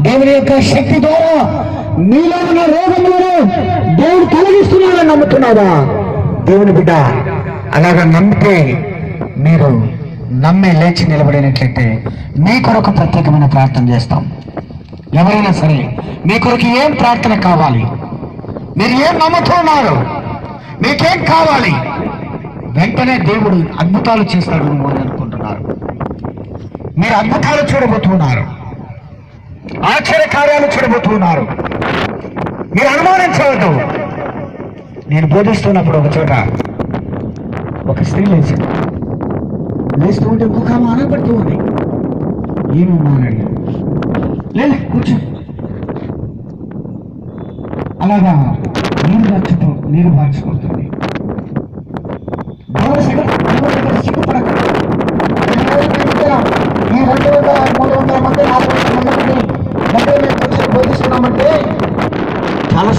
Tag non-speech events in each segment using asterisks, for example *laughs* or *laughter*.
దేవుని యొక్క శక్తి ద్వారా నీలో ఉన్న రోగములను దేవుడు తొలగిస్తున్నాడని నమ్ముతున్నారా దేవుని బిడ్డ అలాగ నమ్మితే మీరు నమ్మి లేచి నిలబడినట్లయితే మీ కొరకు ప్రత్యేకమైన ప్రార్థన చేస్తాం. ఎవరైనా సరే మీ కొరకు ఏం ప్రార్థన కావాలి? మీరు ఏం నమ్ముతున్నారు మీకేం కావాలి? వెంటనే దేవుడు అద్భుతాలు చేస్తాడు అనుకుంటున్నారు. మీరు అద్భుతాలు చూడబోతున్నారు. ఆశ్చర్య కార్యాలు చూడబోతున్నారు మీరు అనుమానించవద్దు. నేను బోధిస్తున్నప్పుడు ఒక చోట ఒక స్త్రీ లేచింది. లేస్తూ ఉంటే ఇంకొక ఆమె అనబడుతూ ఉంది. ఏమమ్మా అని అడిగాను లేదు కూర్చో. అలాగా నీరు దాచుతూ నీరు మార్చుకుంటుంది. సిగ్గు-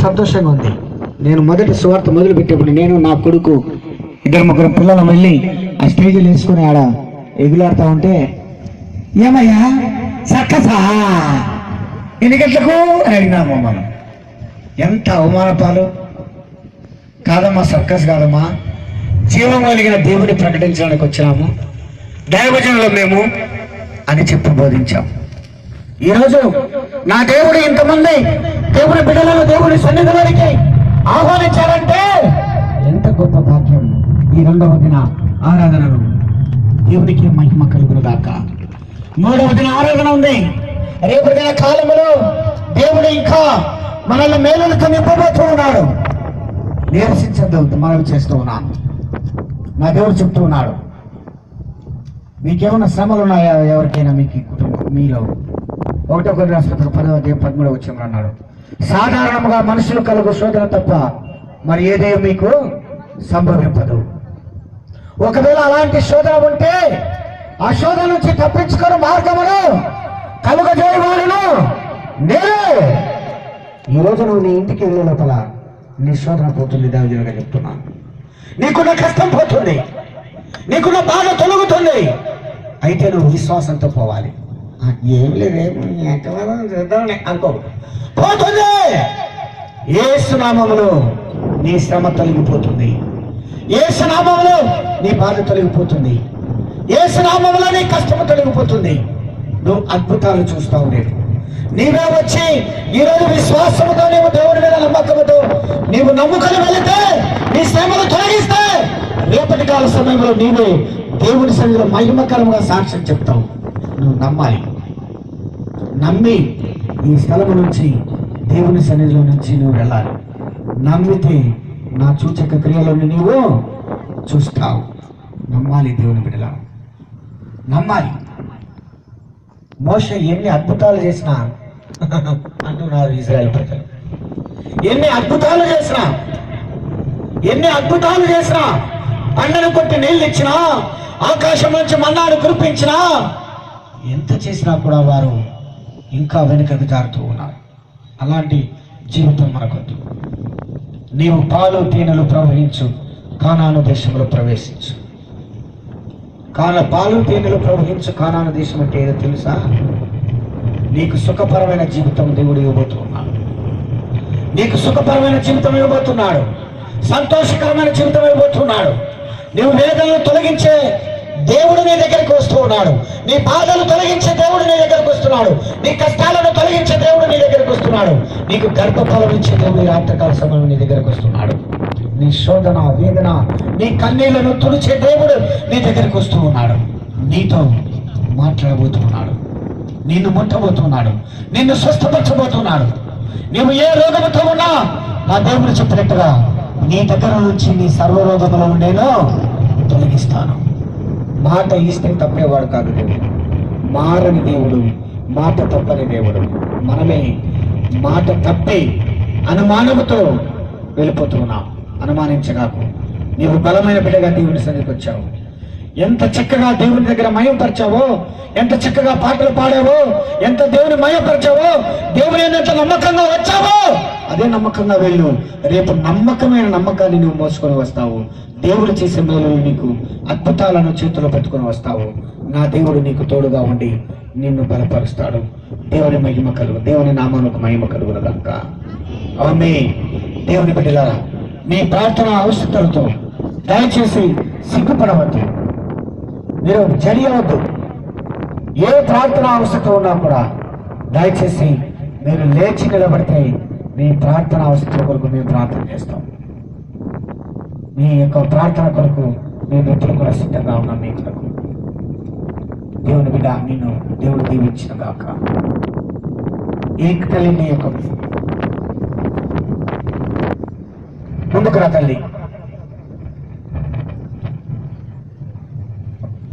సంతోషంగా ఉంది నేను మొదటి సువార్త మొదలు పెట్టేప్పుడు నేను నా కొడుకు ఇద్దరు ముగ్గురు పిల్లలు వెళ్ళి ఆ స్టేజీలు వేసుకుని ఆడ ఎగులాడుతూ ఉంటే ఏమయ్యా సక్కసా? ఎన్ని గంటలకు? అని అడిగినాము మనం. ఎంత అవమాన పాలు కాదమ్మా సర్కస్ కాదమ్మా. జీవం కలిగిన దేవుడిని ప్రకటించడానికి వచ్చినాము. దైవజనంలో మేము అని చెప్పి బోధించాం. ఈరోజు నా దేవుడు ఇంతమంది దేవుని బిడ్డలను దేవుని సన్నిధిలోనికి ఆహ్వానించారంటే ఎంత గొప్ప భాగ్యం ఈ రెండవ దిన ఆరాధనలు. దేవునికి మహిమ కలుగును గాక మూడవ దిన ఆరాధన ఉంది. రేపు దిన కాలంలో దేవుడు ఇంకా మనల్ని మేలులతో నింపబోతూ ఉన్నాడు. నిరసించద్దు మనవి చేస్తూ ఉన్నాను. నా దేవుడు చెప్తూ ఉన్నాడు. మీకేమైనా శ్రమలు ఉన్నాయా? ఎవరికైనా మీకు కుటుంబం మీలో. ఒకటో కొన్ని రాష్ట్ర పదవ దేవ పదమూడవ వచ్చి అన్నాడు. సాధారణంగా మనుషులు కలుగు శోధన తప్ప మరి ఏదే మీకు సంభవింపదు. ఒకవేళ అలాంటి శోధన ఉంటే ఆ శోధన నుంచి తప్పించుకున్న మార్గమును కలుగజేయవాడును నేనే. ఈ రోజు నువ్వు నీ ఇంటికి వెళ్ళే లోపల నీ శోధన పోతుంది దేవజనుగా చెప్తున్నాను నీకున్న కష్టం పోతుంది. నీకున్న బాధ తొలగుతుంది. అయితే నువ్వు విశ్వాసంతో పోవాలి. ఏం లేదు ఎంతవరకు అనుకో. పోతుంది! ఏసునామములో నీ శ్రమ తొలగిపోతుంది. ఏసునామములో నీ బాధ తొలగిపోతుంది. ఏసునామములో నీ కష్టము తొలగిపోతుంది. నువ్వు అద్భుతాలు చూస్తావు రేపు. నీవే వచ్చి ఈరోజు విశ్వాసముతో నీవు దేవుడి మీద నమ్మకముతో నీవు నమ్ముకొని వెళితే నీ శ్రమలు తొలగిస్తే రేపటి కాల సమయంలో నీవే దేవుని సన్నిధిలో మహిమకరంగా సాక్ష్యం చెప్తావు. నువ్వు నమ్మాలి. నమ్మి ఈ స్థలము నుంచి దేవుని సన్నిధిలో నుంచి నువ్వు వెళ్ళాలి. నమ్మితే నా సూచక క్రియలను నీవు చూస్తావు. నమ్మాలి దేవుని బిడ్డలా నమ్మాలి. మోస ఎన్ని అద్భుతాలు చేసినా *laughs* అంటున్నారు ఇజ్రాయల్ ప్రజలు. ఎన్ని అద్భుతాలు చేసినా ఎన్ని అద్భుతాలు చేసినా పండను కొట్టి నీళ్ళు ఇచ్చినా ఆకాశం నుంచి మన్నాడు కురిపించినా ఎంత చేసినా కూడా వారు ఇంకా వెనుకకు జారుతూ ఉన్నారు. అలాంటి జీవితం మనకొద్దు. నీవు పాలు తేనెలు ప్రవహించు కానాను దేశంలో ప్రవేశించు. కాన పాలు తేనెలు ప్రవహించు కానాను దేశం అంటే ఏదో తెలుసా? నీకు సుఖపరమైన జీవితం దేవుడు ఇవ్వబోతున్నాడు. నీకు సుఖపరమైన జీవితం ఇవ్వబోతున్నాడు. సంతోషకరమైన జీవితం ఇవ్వబోతున్నాడు. నీవు వేదనలు తొలగించి దేవుడు నీ దగ్గరికి వస్తూ ఉన్నాడు. నీ బాధలు తొలగించే దేవుడు నీ దగ్గరకు వస్తున్నాడు. నీ కష్టాలను తొలగించే దేవుడు నీ దగ్గరకు వస్తున్నాడు. నీకు గర్భఫలం ఇచ్చే దేవుడు రాత్రకాల సమయంలో నీ దగ్గరకు వస్తున్నాడు. నీ శోధన వేదన నీ కన్నీళ్ళను తుడిచే దేవుడు నీ దగ్గరకు వస్తూ ఉన్నాడు. నీతో మాట్లాడబోతున్నాడు. నిన్ను ముట్టబోతున్నాడు. నిన్ను స్వస్థపరచబోతున్నాడు. నీవు ఏ రోగముతో ఉన్నా నా దేవుడు చెప్పినట్టుగా నీ దగ్గర నుంచి నీ సర్వరోగములో ఉండేనో తొలగిస్తాను. మాట ఇస్తే తప్పేవాడు కాదు దేవుడు. మారని దేవుడు మాట తప్పని దేవుడు. మనమే మాట తప్పి అనుమానముతో వెళ్ళిపోతున్నాం అనుమానించగాకు. నీవు బలమైన బిడ్డగా దేవుని సన్నిధికి వచ్చావు. ఎంత చక్కగా దేవుని దగ్గర మయంపరిచావో ఎంత చక్కగా పాటలు పాడావో ఎంత దేవుని మయపరిచావో దేవుని ఎంత నమ్మకంగా వచ్చావో అదే నమ్మకంగా వెళ్ళు. రేపు నమ్మకమైన నమ్మకాన్ని నువ్వు మోసుకొని వస్తావు. దేవుడు చేసే మేలు నీకు అద్భుతాలను చేతిలో పెట్టుకొని వస్తావు. నా దేవుడు నీకు తోడుగా ఉండి నిన్ను బలపరుస్తాడు. దేవుని మహిమ కలుగు. దేవుని నామానికి మహిమ కలుగును కనుక ఆమె దేవుని బిడ్డలారా మీ ప్రార్థన అవసరతలతో దయచేసి సిగ్గుపడవద్దు. మీరు జరియవద్దు ఏ ప్రార్థన అవసరం ఉన్నా కూడా దయచేసి మీరు లేచి నిలబడితే మీ ప్రార్థన అవసరం కొరకు మేము ప్రార్థన చేస్తాం. మీ యొక్క ప్రార్థన కొరకు మేము ఎప్పుడు కూడా సిద్ధంగా ఉన్నాం మీ కొరకు. దేవుని బిడ్డ నిన్ను దేవుడు దీవించిన గాక. ఏక తల్లి నీ యొక్క ముందుకు రా తల్లి.